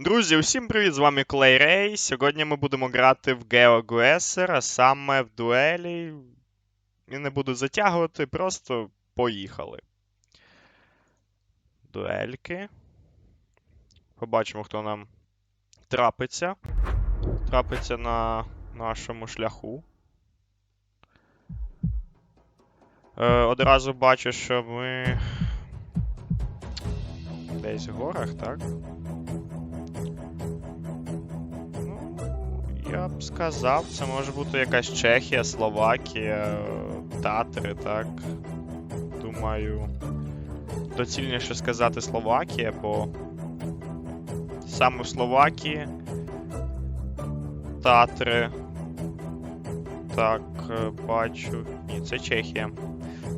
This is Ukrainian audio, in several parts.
Друзі, усім привіт! З вами Клей Рей. Сьогодні ми будемо грати в GeoGuessr, а саме в дуелі. І не буду затягувати, просто поїхали. Дуельки. Побачимо, хто нам трапиться. Трапиться на нашому шляху. Е, одразу бачу, що ми. Десь в горах, так? Я б сказав, це може бути якась Чехія, Словакія, Татри, так. Думаю, доцільніше сказати Словакія, бо саме в Словакії Татри. Так, е, бачу. Ні, це Чехія.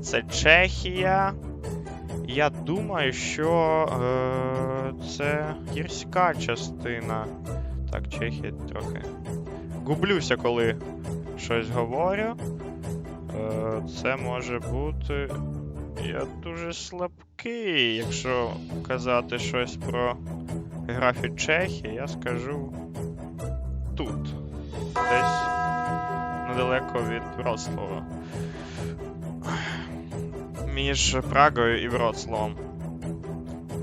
Це Чехія. Я думаю, що е, це гірська частина. Так, Чехія трохи. Гублюся, коли щось говорю. Е, це може бути. Я дуже слабкий. Якщо казати щось про географію Чехії, я скажу тут. Десь недалеко від Вроцлава. Між Прагою і Вроцлавом.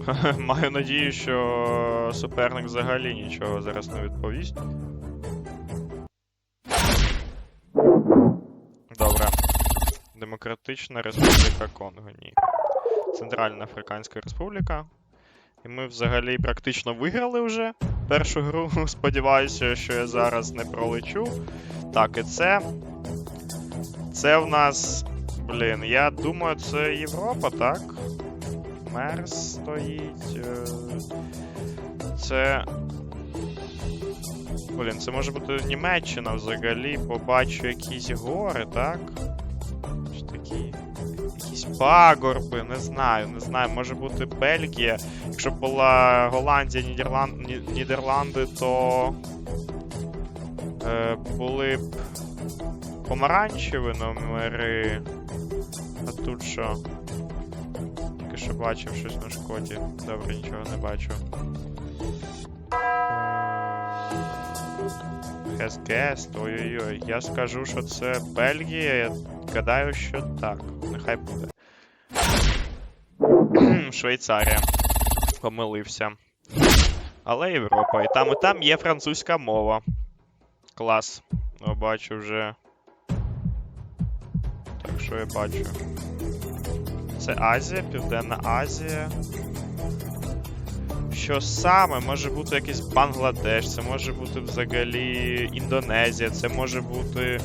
Маю надію, що суперник взагалі нічого зараз не відповість. Демократична Республіка Конго. Ні. Центральна Африканська Республіка. І ми взагалі практично виграли вже першу гру. Сподіваюся, що я зараз не пролечу. Так, і це. Це в нас. Блін, я думаю, це Європа, так? Мерс стоїть. е, Це. Блін, це може бути Німеччина взагалі. Побачу якісь гори, так? Пагорби, не знаю, не знаю, може бути Бельгія. Якщо б була Голландія, Нідерланд... Нідерланди, то. Е, були б помаранчеві номери. А тут що? Тільки що бачив щось на шкоді. Добре, нічого не бачу. Has ой-ой-ой. Я скажу, що це Бельгія. Я гадаю, що так. Нехай буде. Швейцарія. Помилився. Але Європа. І там, і там є французька мова. Клас. О, бачу вже. Так, що я бачу? Це Азія, Південна Азія. Що саме? Може бути якийсь Бангладеш, це може бути взагалі Індонезія, це може бути.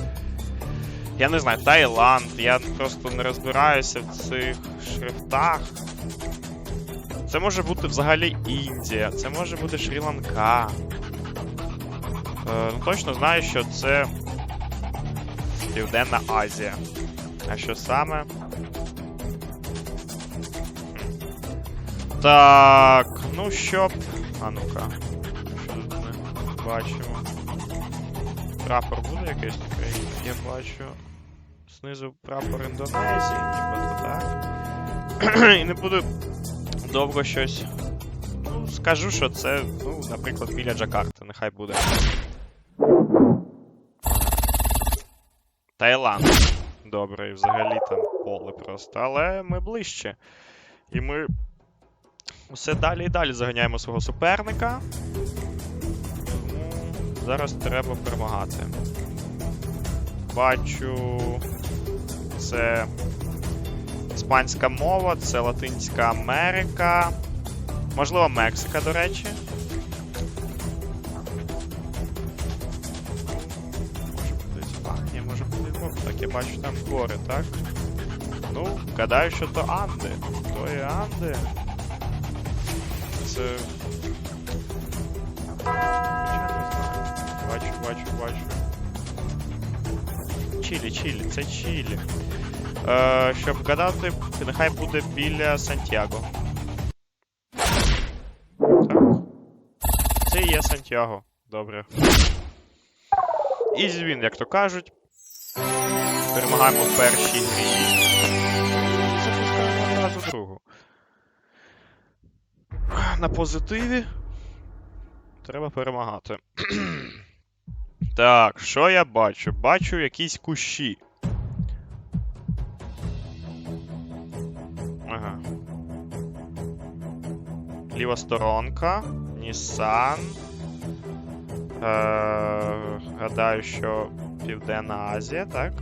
Я не знаю, Таїланд. Я просто не розбираюся в цих шрифтах. Це може бути взагалі Індія, це може бути Шрі-Ланка. Е, ну, точно знаю, що це Південна Азія. А що саме? Так, ну щоб. А ну-ка. Що тут ми бачимо? Прапор буде якийсь такий? Я бачу. Знизу прапор Індонезії, нібито так. І не буду довго щось. Ну, скажу, що це, ну, наприклад, біля Джакарти, нехай буде. Таїланд. Добре, і взагалі там поле просто. Але ми ближче. І ми все далі і далі заганяємо свого суперника. Зараз треба перемагати. Бачу. Це іспанська мова, це Латинська Америка. Можливо, Мексика, до речі. Може бути Іспанія, може бути Європа. Так, я бачу там гори, так? Ну, гадаю, що то Анди. То є Анди. Це. Бачу, бачу, бачу. Чилі, Чилі, це Чилі. Е, щоб гадати, нехай буде біля Сантьяго. Це і є Сантьяго. Добре. Ізі він, як то кажуть. Перемагаємо в першій грі. Запускаємо другу. На позитиві. Треба перемагати. так, що я бачу? Бачу якісь кущі. Ліва сторонка. Нісан. Е, гадаю, що Південна Азія, так?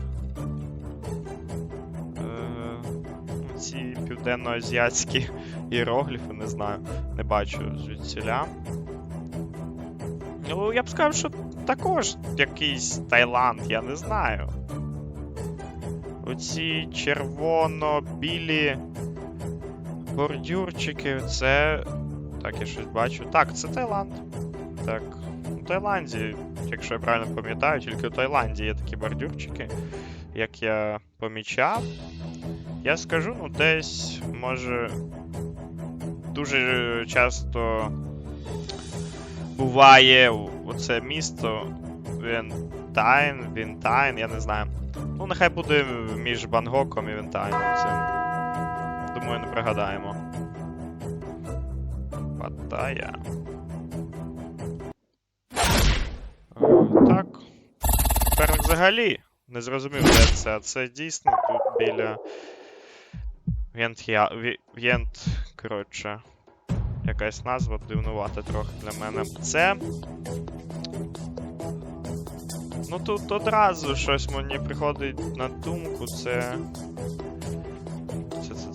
Е, ці південноазіатські іерогліфи, не знаю. Не бачу звідсіля. Ну, я б сказав, що також якийсь Таїланд, я не знаю. Оці червоно-білі бордюрчики, це. Так, я щось бачу. Так, це Таїланд. Так. У Таїланді, якщо я правильно пам'ятаю, тільки у Таїланді є такі бордюрчики, як я помічав. Я скажу, ну десь, може, дуже часто буває оце місто Вентайн, Вінтайн, я не знаю. Ну, нехай буде між Бангкоком і Вінтайном. Це, думаю, не пригадаємо. Паттайя. Е, Так. Тепер взагалі не зрозумів, де це. Це дійсно тут біля. Вєнт'я... Вєнт, коротше. Якась назва дивнувата трохи для мене. Це. Ну тут одразу щось мені приходить на думку. Це.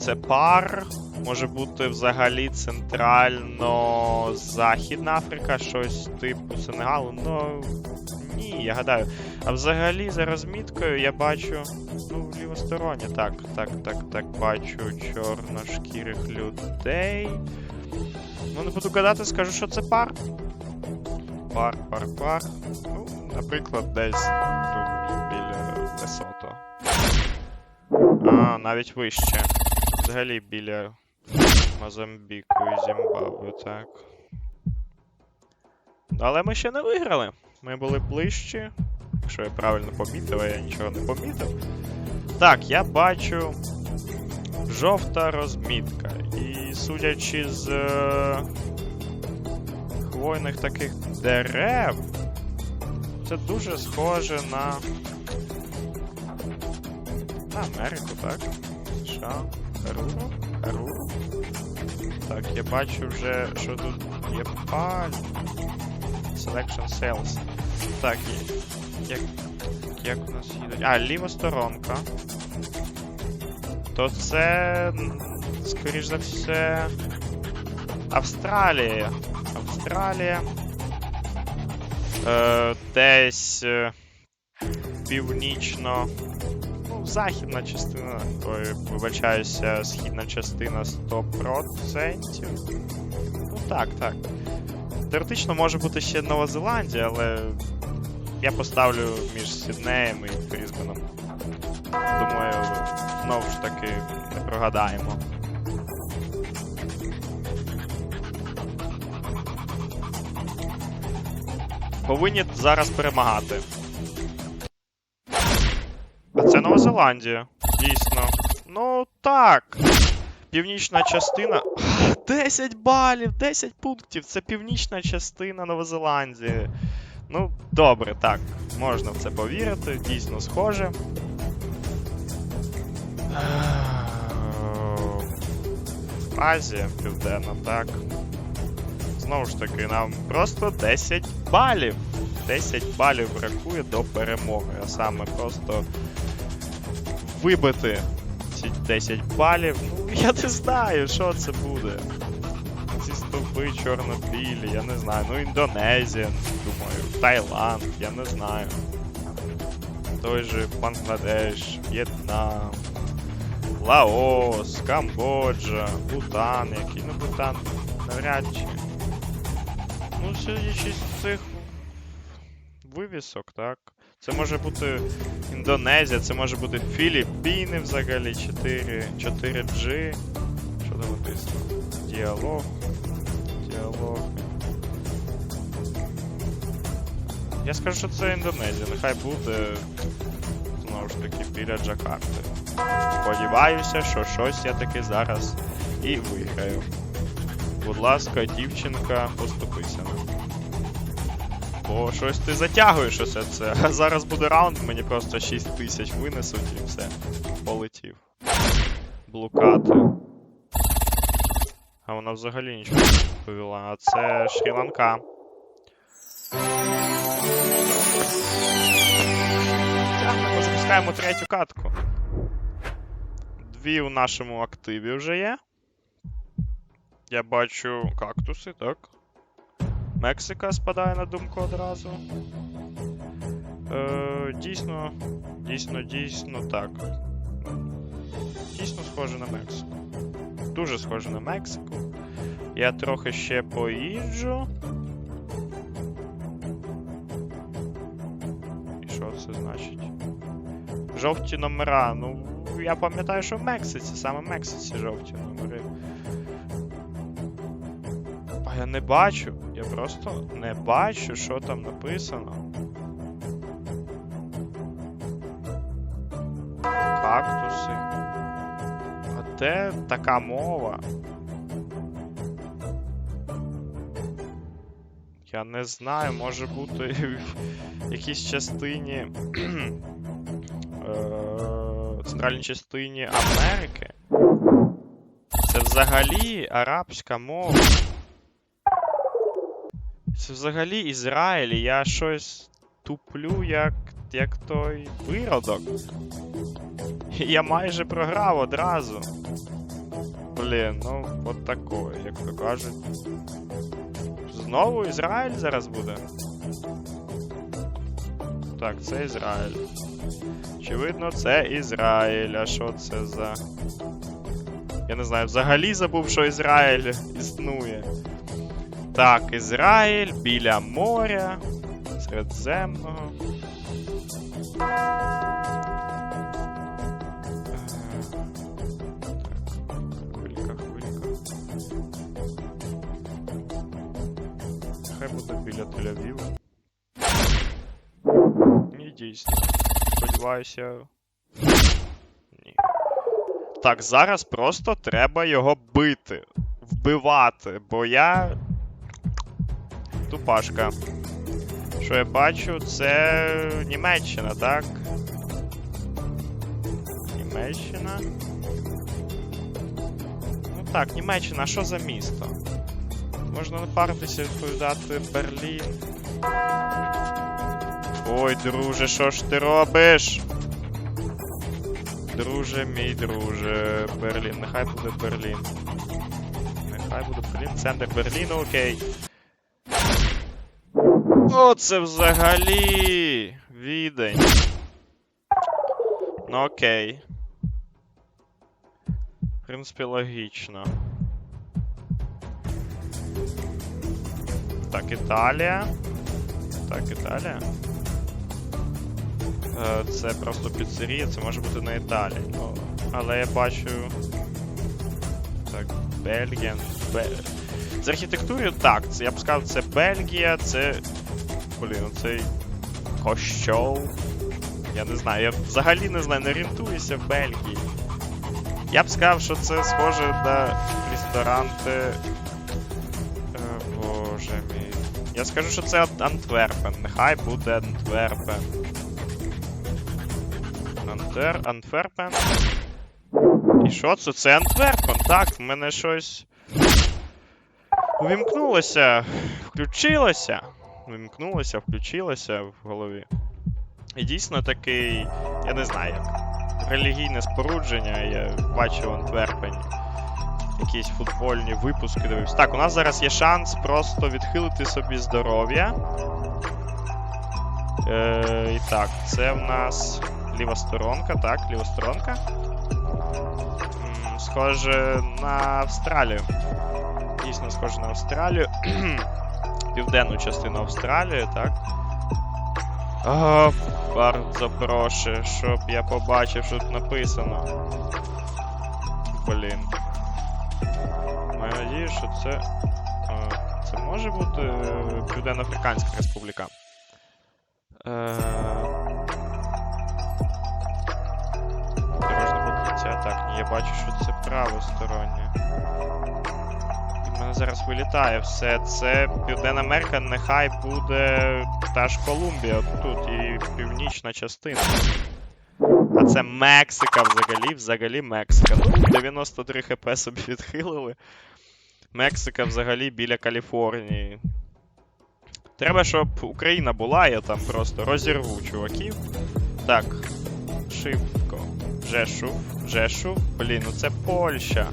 Це, пар. Може бути взагалі центрально-західна Африка, щось типу Сенегалу. Ну. Ні, я гадаю. А взагалі за розміткою я бачу. Ну, в лівосторонні. Так, так, так, так, бачу чорношкірих людей. Ну, не буду гадати, скажу, що це пар. Пар, пар, пар. Ну, наприклад, десь тут біля Лесото. А, навіть вище. Взагалі біля Мозамбіку і Зімбабве, так. Але ми ще не виграли. Ми були ближчі. Якщо я правильно помітив, а я нічого не помітив. Так, я бачу жовта розмітка. І судячи з е, хвойних таких дерев, це дуже схоже на. На Америку, так? США, Харуру, Харуру. Так, я бачу вже, що тут є паль. Selection Sales. Так, як. Як у нас їдуть? А, ліва сторонка. То це. Скоріш за все. Австралія. Австралія. Е, десь. е, Північно. Західна частина. Ой, вибачаюся, східна частина 100%. Ну так, так. Теоретично може бути ще Нова Зеландія, але я поставлю між Сіднеєм і Брізбеном. Думаю, знову ж таки не прогадаємо. Повинні зараз перемагати. Зеландія. Дійсно. Ну так. Північна частина. 10 балів, 10 пунктів. Це північна частина Новозеландії. Ну, добре, так. Можна в це повірити, дійсно схоже. Азія південна, так. Знову ж таки, нам просто 10 балів. 10 балів бракує до перемоги. А саме просто вибити ці 10 балів. Я не знаю, що це буде. Ці стовпи чорно-білі, я не знаю. Ну, Індонезія, думаю, Таїланд, я не знаю. Той же Бангладеш, В'єтнам, Лаос, Камбоджа, Бутан, який ну Бутан навряд чи. Ну, судячи з цих вивісок, так. Це може бути Індонезія, це може бути Філіппіни взагалі 4, 4G. Що там написано? Діалог. Діалог. Я скажу, що це Індонезія. Нехай буде знову ж таки біля Джакарти. Сподіваюся, що щось я таки зараз і виграю. Будь ласка, дівчинка, поступися. нам. Бо щось ти затягуєш усе це. А зараз буде раунд, мені просто 6 тисяч винесуть і все. Полетів. Блукати. А вона взагалі нічого не відповіла. А це Шрі-Ланка. Тягнемо, запускаємо третю катку. Дві у нашому активі вже є. Я бачу кактуси, так. Мексика спадає на думку одразу. Е, дійсно, дійсно, дійсно так. Дійсно схоже на Мексику. Дуже схоже на Мексику. Я трохи ще поїжджу. І що це значить? Жовті номера. Ну, я пам'ятаю, що в Мексиці, саме в Мексиці жовті номери. А я не бачу. Просто не бачу, що там написано. Кактуси. А де така мова? Я не знаю, може бути в якійсь частині. е, центральній частині Америки. Це взагалі арабська мова. Це взагалі Ізраїль, я щось туплю, як, як той виродок. Я майже програв одразу. Блін, ну от такое, як то кажуть. Знову Ізраїль зараз буде. Так, це Ізраїль. Очевидно, це Ізраїль. А що це за. Я не знаю, взагалі забув, що Ізраїль існує. Так, Ізраїль біля моря. Середземного. Хвилька, хвилька. Хай буде біля Тель-Авіву. Ні, дійсно. Сподіваюся. Ні. Так, зараз просто треба його бити. Вбивати, бо я. Тупашка. Що я бачу, це Німеччина, так? Німеччина. Ну так, Німеччина, а що за місто? Можна не паритися відповідати Берлін. Ой, друже, що ж ти робиш? Друже, мій друже, Берлін. Нехай буде Берлін. Нехай буде Берлін. Центр Берліну, окей. Оце взагалі. Відень. Ну окей. В принципі, логічно. Так, Італія. Так, Італія. Е, Це просто піцерія, це може бути на Італії. Але я бачу. Так, Бельгія. Бе... З архітектурою так, це я б сказав, це Бельгія, це. Блін, ну цей кощол. Я не знаю, я взагалі не знаю, не орієнтуюся в Бельгії. Я б сказав, що це схоже на ресторанти. Е, Боже мій. Я скажу, що це Антверпен. Нехай буде Антверпен. Антер... Антверпен. І що це? Це Антверпен. Так, в мене щось. Увімкнулося. Включилося. Увімкнулося, включилося в голові. І дійсно такий. Я не знаю. Релігійне спорудження, я бачив в Антверпені. Якісь футбольні випуски дивився. Так, у нас зараз є шанс просто відхилити собі здоров'я. Е, і так, це в нас ліва сторонка, так, ліва сторонка. М, Схоже на Австралію. Дійсно схоже на Австралію. Південну частину Австралії, так. О, bardzo прошу, щоб я побачив, що тут написано. Блін. Маю надію, що це. Це може бути е, Південно-Африканська Республіка. Е, Дорожне покриття. Так, ні, я бачу, що це правостороннє. І зараз вилітає все. Це Південна Америка, нехай буде та ж Колумбія тут і північна частина. А це Мексика взагалі, взагалі Мексика. Ну, 93 хп собі відхилили. Мексика взагалі біля Каліфорнії. Треба, щоб Україна була, я там просто розірву чуваків. Так. Шибко. Жешув. Жешув. Блін, ну це Польща.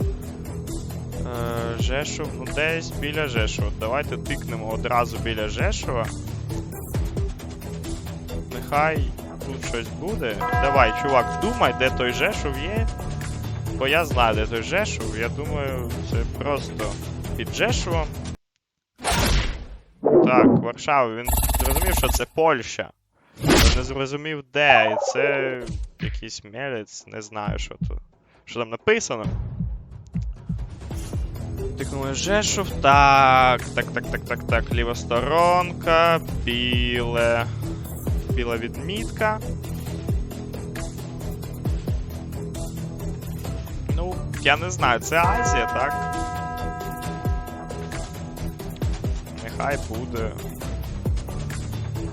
Е, Жешув, ну десь біля Жешува. Давайте тикнемо одразу біля Жешува. Нехай тут щось буде. Давай, чувак, думай, де той Жешув є. Бо я знаю, де той Жешув. Я думаю, це просто під Жешувом. Так, Варшава, він зрозумів, що це Польща. Але не зрозумів де. І це якийсь мелець, не знаю, що тут. Що там написано. Тикнули Жешув. Так, так, так, так, так, так. Ліва сторонка, біле. Біла відмітка. Ну, я не знаю, це Азія, так? Нехай буде.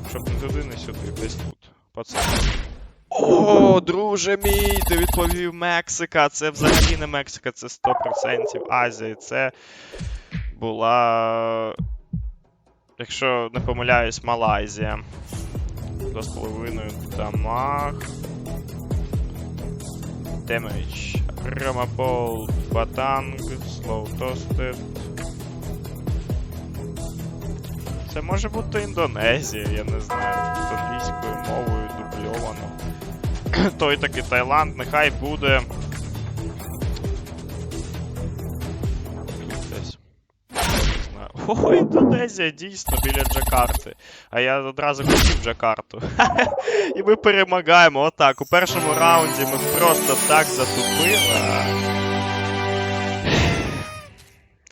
Щоб не туди, не сюди, десь тут. Пацан. О, друже мій, ти відповів Мексика. Це взагалі не Мексика, це 100% Азія. Це була. Якщо не помиляюсь, Малайзія. 2,5 дамаг. Damage. Ромабол, Батанг, Slow Toasted. Це може бути Індонезія, я не знаю. З англійською мовою дубльовано. Той таки Таїланд, нехай буде. Тут десь. Я не знаю. О, Індонезія, дійсно, біля Джакарти. А я одразу хотів Джакарту. І ми перемагаємо. Отак. У першому раунді ми просто так затупили.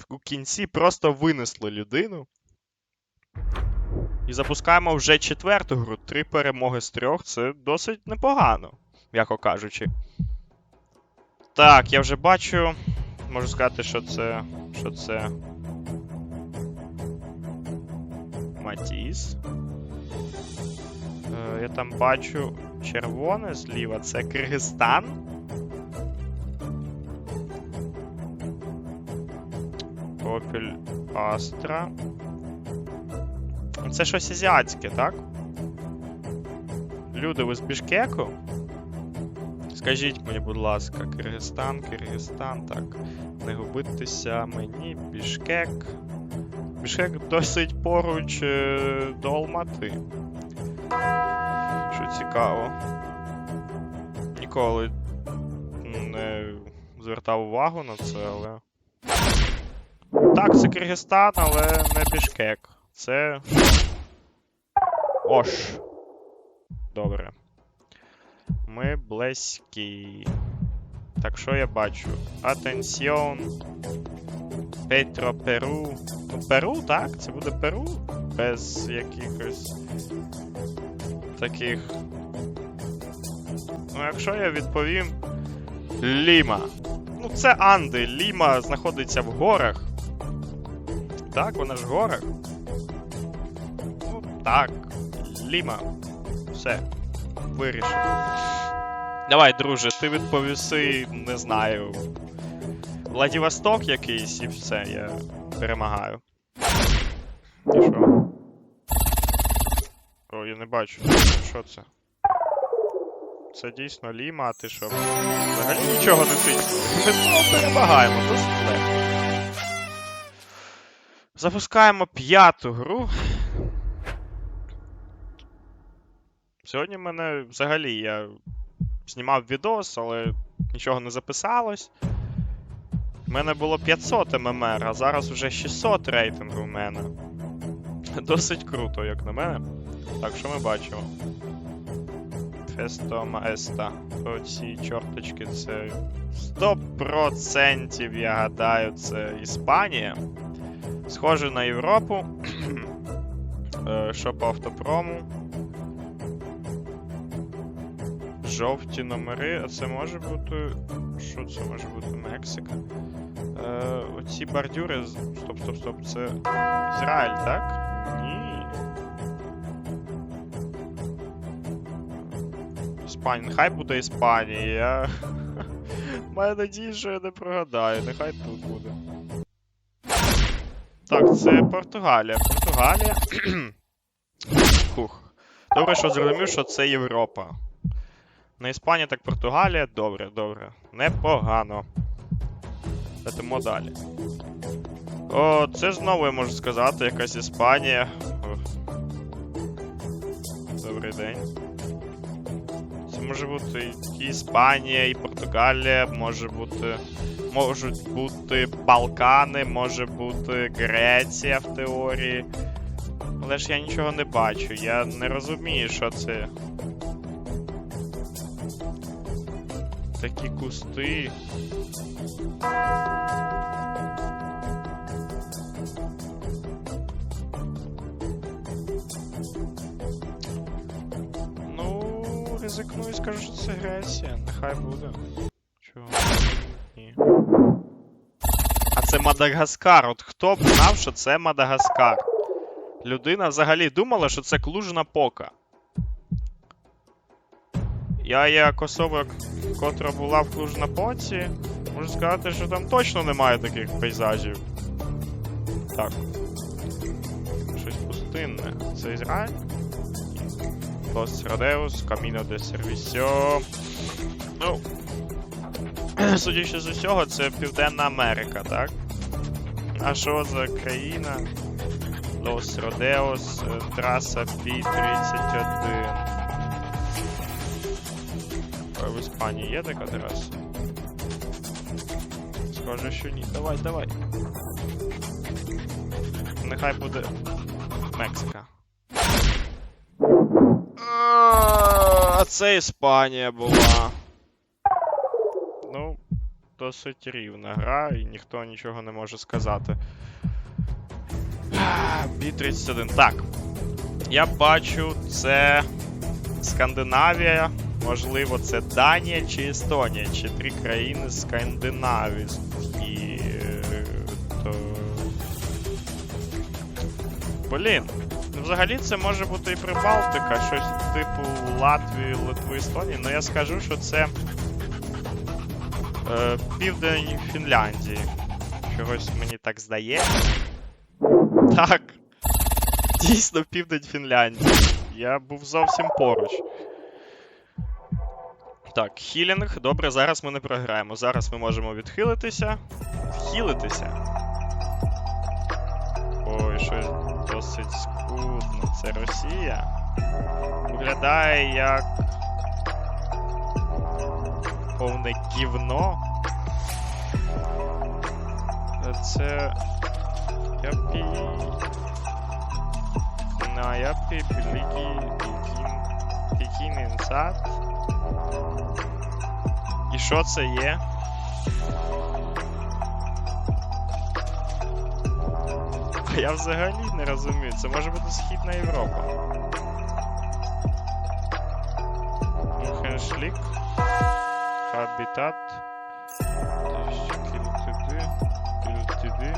У кінці просто винесли людину. І запускаємо вже четверту гру. Три перемоги з трьох. Це досить непогано, м'яко кажучи. Так, я вже бачу. Можу сказати, що це. Що це. Матіс. Е, я там бачу червоне зліва. Це Киргизстан. Опіль Астра. Це щось азіатське, так? Люди, ви з Бішкеку? Скажіть мені, будь ласка, Киргизстан, Киргизстан, так. Не губитися мені, Бішкек. Бішкек досить поруч е, до Алмати. Що цікаво. Ніколи не звертав увагу на це, але. Так, це Киргизстан, але не Бішкек. Це. Ош. Добре. Ми близькі. Так, що я бачу? Атенсіон. Петро Перу. Ну, Перу, так? Це буде Перу? Без якихось. таких. Ну, якщо я відповім. Ліма. Ну, це Анди. Ліма знаходиться в горах. Так, вона ж в горах. Так. Ліма. Все. Вирішено. Давай, друже, ти відповіси, не знаю. Владивосток якийсь і все, я перемагаю. І що? О, я не бачу. Що це? Це дійсно Ліма, а ти що? Взагалі нічого не тиснули. Ми перемагаємо, досить легко. Запускаємо п'яту гру. Сьогодні в мене взагалі я знімав відос, але нічого не записалось. У мене було 500 ММР, а зараз вже 600 рейтингу в мене. Досить круто, як на мене. Так, що ми бачимо? Фесто Маеста. Оці чорточки це 100% я гадаю, це Іспанія. Схоже на Європу. Е, Що по автопрому? Жовті номери, а це може бути. Що це може бути Мексика? Е, оці бордюри. Стоп, стоп, стоп. Це Ізраїль, так? Ні. Іспанія. Нехай буде Іспанія. Я. Маю надію, що я не прогадаю. Нехай тут буде. Так, це Португалія. Португалія. Фух. Добре, що зрозумів, що це Європа. Не Іспанія, так Португалія. Добре, добре. Непогано. Летимо далі. О, це знову я можу сказати, якась Іспанія. Добрий день. Це може бути і Іспанія, і Португалія, може бути. Можуть бути Балкани, може бути Греція в теорії. Але ж я нічого не бачу, я не розумію, що це. Такі кусти. Ну, ризикну і скажу, що це Греція. Нехай буде. Чого? Ні. А це Мадагаскар. От хто б знав, що це Мадагаскар? Людина взагалі думала, що це клужна пока. Я як особа, котра була в Клужнапоці, можу сказати, що там точно немає таких пейзажів. Так. Щось пустинне. Це Ізраїль? Лос Родеус, Каміно де Сервісьо. Ну. Судячи з усього, це Південна Америка, так? А що за країна? Лос Родеус, е, траса Пі-31. А є така траса? Схоже, що ні. Давай, давай. Нехай буде Мексика. А це Іспанія була. Ну, досить рівна гра, і ніхто нічого не може сказати. Бі-31. Так. Я бачу, це Скандинавія. Можливо, це Данія чи Естонія, чи три країни Скандинавії. І, е, то... Блін. Ну, взагалі це може бути і Прибалтика, щось типу Латвії, Литви, Естонії. Ну я скажу, що це е, південь Фінляндії. Чогось мені так здається. Так. Дійсно, південь Фінляндії. Я був зовсім поруч. Так, хілінг. Добре, зараз ми не програємо. Зараз ми можемо відхилитися. Відхилитися. Ой, щось досить скудно. Це Росія. Виглядає як. Повне гівно. Це. Я пі. На я пі Пекін. Пекін інсад. І що це є? Я взагалі не розумію. Це може бути Східна Європа. Мухеншлік. Хабітат. Кілтиди. Кілтиди.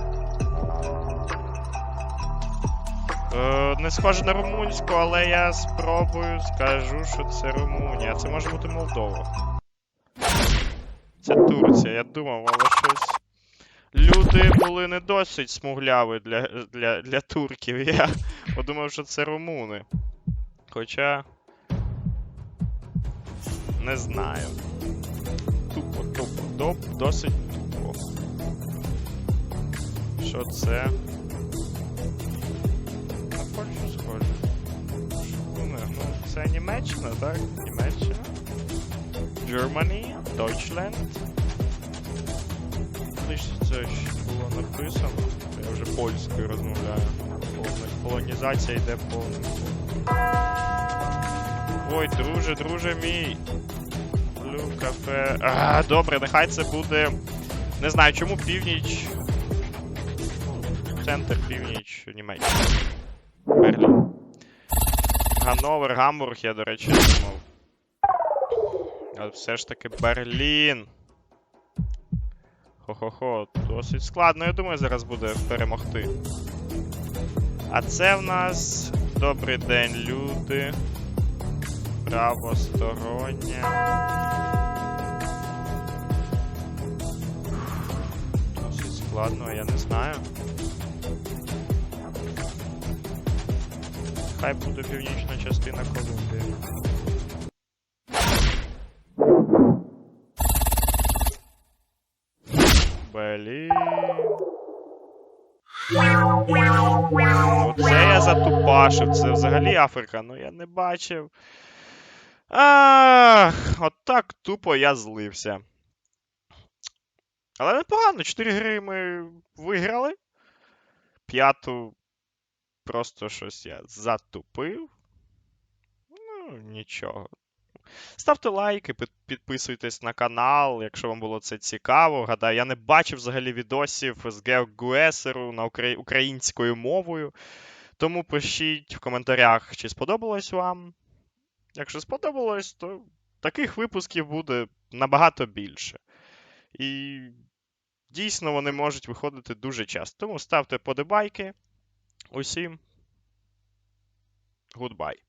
Е, не схоже на румунську, але я спробую, скажу, що це Румунія. Це може бути Молдова. Це Турція, я думав, але щось. Люди були не досить смугляві для, для, для турків. Я подумав, що це румуни. Хоча. Не знаю. Тупо, тупо, доп, досить тупо. Що це? На Польщу схоже. Ну, це Німеччина, так? Німеччина. Germany, Deutschland. Це було написано. Я вже польською розмовляю. Колонізація йде повним. Ой, друже, друже мій. Блю кафе. А, добре, нехай це буде. Не знаю, чому північ. Центр північ Німеччини. Берлін. Гановер, Гамбург, я, до речі, думав. Але все ж таки Берлін. Хо-хо-хо, досить складно, я думаю, зараз буде перемогти. А це в нас добрий день, люди. Правостороння. Досить складно, я не знаю. Хай буде північна частина Колумбії. Блін. Ну, це я затупашив. Це взагалі Африка, ну я не бачив. Ах, от тупо я злився. Але непогано, 4 гри ми виграли. П'яту просто щось я затупив. Ну, нічого. Ставте лайки, під- підписуйтесь на канал, якщо вам було це цікаво. Гадаю, я не бачив взагалі відосів з GeoGuessr на укра- українською мовою. Тому пишіть в коментарях, чи сподобалось вам. Якщо сподобалось, то таких випусків буде набагато більше. І дійсно вони можуть виходити дуже часто. Тому ставте подобайки. Усім. Goodbye.